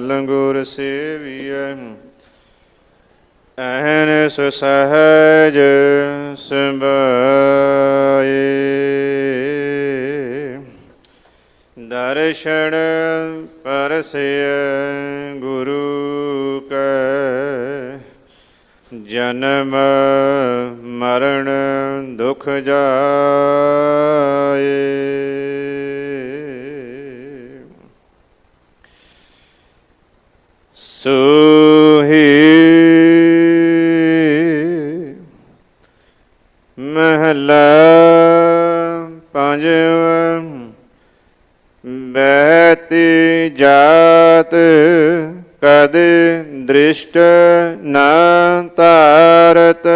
ਸੁਖਉ ਟਲ ਗੁਰ ਸੇਵੀਐ ਅਹਨਿ ਸਹਜ ਸੰਭਾਏ। ਦਰਸ਼ਨ ਪਰਸਿਐ ਗੁਰੂ ਕੈ, ਜਨਮ ਮਰਨ ਦੁਖ ਜਾਏ। ਸੋਹੀ ਮਹਲਾ ਪੰਜਵਾਂ ਬੈਤੀ ਜਾਤ ਕਦ ਦ੍ਰਿਸ਼ਟ ਨਾ ਤਾਰਤ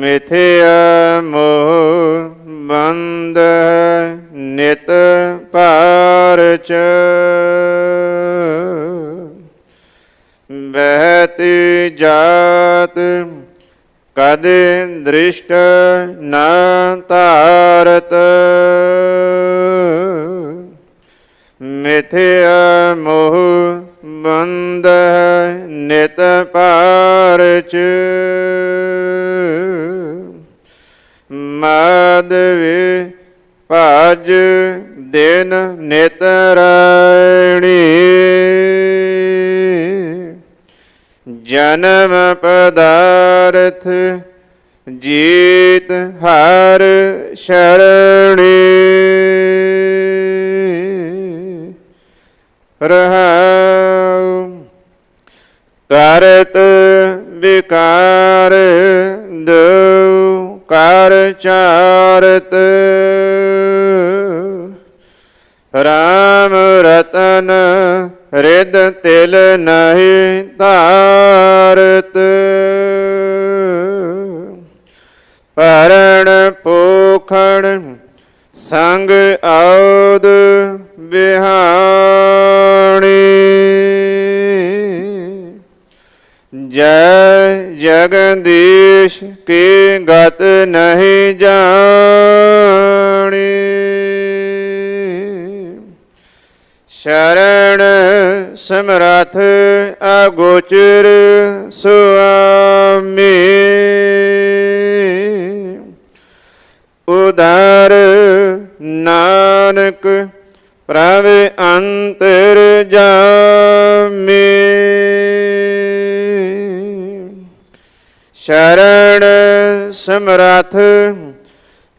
ਮਿਥਿਆ ਮੋਹ ਬੰਦ ਨਿਤ ਪਾਰਚ ਬਹਿਤੀ ਜਾਤ ਕਦੇ ਦ੍ਰਿਸ਼ਟ ਨਾ ਤਾਰਤ ਮਿਥਿਆ ਮੋਹ ਬੰਦ ਨਿਤ ਪਾਰਚ ਅਜ ਦਿਨ ਨਿਤ ਰੈਣੀ। ਜਨਮ ਪਦਾਰਥ ਜੀਤ ਹਰ ਸ਼ਰਣੀ। ਰਹਾਉ ਕਰਤ ਵਿਕਾਰ ਦੋ ਕਰ ਚਾਰਤ। ਰਾਮ ਰਤਨ ਰਿਦ ਤਿਲ ਨਹੀਂ ਧਾਰਤ। ਪਰਣ ਪੋਖਣ ਸੰਗ ਆਉਦ ਬਿਹਾਣੀ ਜੈ ਜਗਦੀਸ਼ ਕੀ ਗਤ ਨਹੀਂ ਜਾਣੀ। ਸ਼ਰਣ ਸਮਰਥ ਅਗੋਚਰ ਸੁਆਮੀ। ਉਦਾਰ ਨਾਨਕ ਪ੍ਰਭ ਅੰਤਰ ਜਾਮੇ। ਸ਼ਰਣ ਸਮਰਥ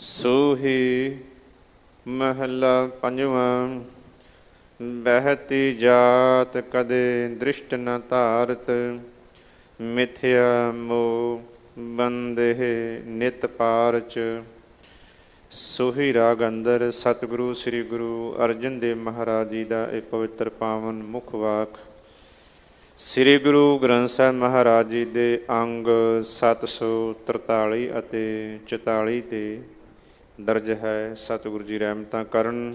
ਸੋਹੀ ਮਹੱਲਾ ਪੰਜਵਾਂ, ਬਹਿਤੀ ਜਾਤ ਕਦੇ ਦ੍ਰਿਸ਼ਟ ਨ ਧਾਰਤ, ਮਿਥਿਆ ਮੋ ਬੰਦੇ ਨਿਤ ਪਾਰਚ। ਸੋਹੀ ਰਾਗ ਅੰਦਰ ਸਤਿਗੁਰੂ, ਸ੍ਰੀ ਗੁਰੂ ਅਰਜਨ ਦੇਵ ਮਹਾਰਾਜ ਜੀ ਦਾ ਇਹ ਪਵਿੱਤਰ ਪਾਵਨ ਮੁਖ ਵਾਕ। ਸ੍ਰੀ ਗੁਰੂ ਗ੍ਰੰਥ ਸਾਹਿਬ ਮਹਾਰਾਜ ਜੀ ਦੇ ਅੰਗ 743 ਅਤੇ 44 ਤੇ ਦਰਜ ਹੈ ਸਤਿਗੁਰੂ ਜੀ ਰਹਿਮਤਾਂ ਕਰਨ,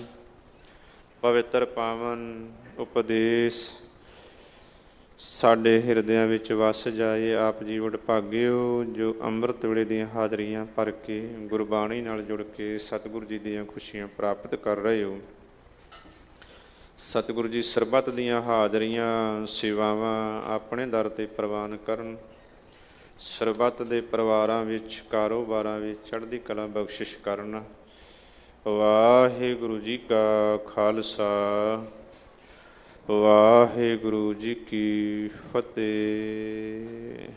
ਪਵਿੱਤਰ ਪਾਵਨ ਉਪਦੇਸ਼। ਸਾਡੇ ਹਿਰਦਿਆਂ ਵਿੱਚ ਵਸ ਜਾਏ ਆਪ ਜੀ ਵਡਭਾਗਿਓ ਜੋ ਅੰਮ੍ਰਿਤ ਵੇਲੇ ਦੀਆਂ ਹਾਜ਼ਰੀਆਂ ਭਰ ਕੇ ਗੁਰਬਾਣੀ ਨਾਲ ਜੁੜ ਕੇ ਸਤਿਗੁਰੂ ਜੀ ਦੀਆਂ ਖੁਸ਼ੀਆਂ ਪ੍ਰਾਪਤ ਕਰ ਰਹੇ ਹੋ। ਸਤਿਗੁਰੂ ਜੀ ਸਰਬੱਤ ਦੀਆਂ ਹਾਜ਼ਰੀਆਂ, ਸੇਵਾਵਾਂ ਆਪਣੇ ਦਰ ਤੇ ਪ੍ਰਵਾਨ ਕਰਨ। ਸਰਬੱਤ ਦੇ ਪਰਿਵਾਰਾਂ ਵਿੱਚ, ਕਾਰੋਬਾਰਾਂ ਵਿੱਚ ਚੜ੍ਹਦੀ ਕਲਾ ਬਖਸ਼ਿਸ਼ ਕਰਨ। ਵਾਹਿਗੁਰੂ ਜੀ ਕਾ ਖਾਲਸਾ। ਵਾਹਿਗੁਰੂ ਜੀ ਕੀ ਫਤਿਹ।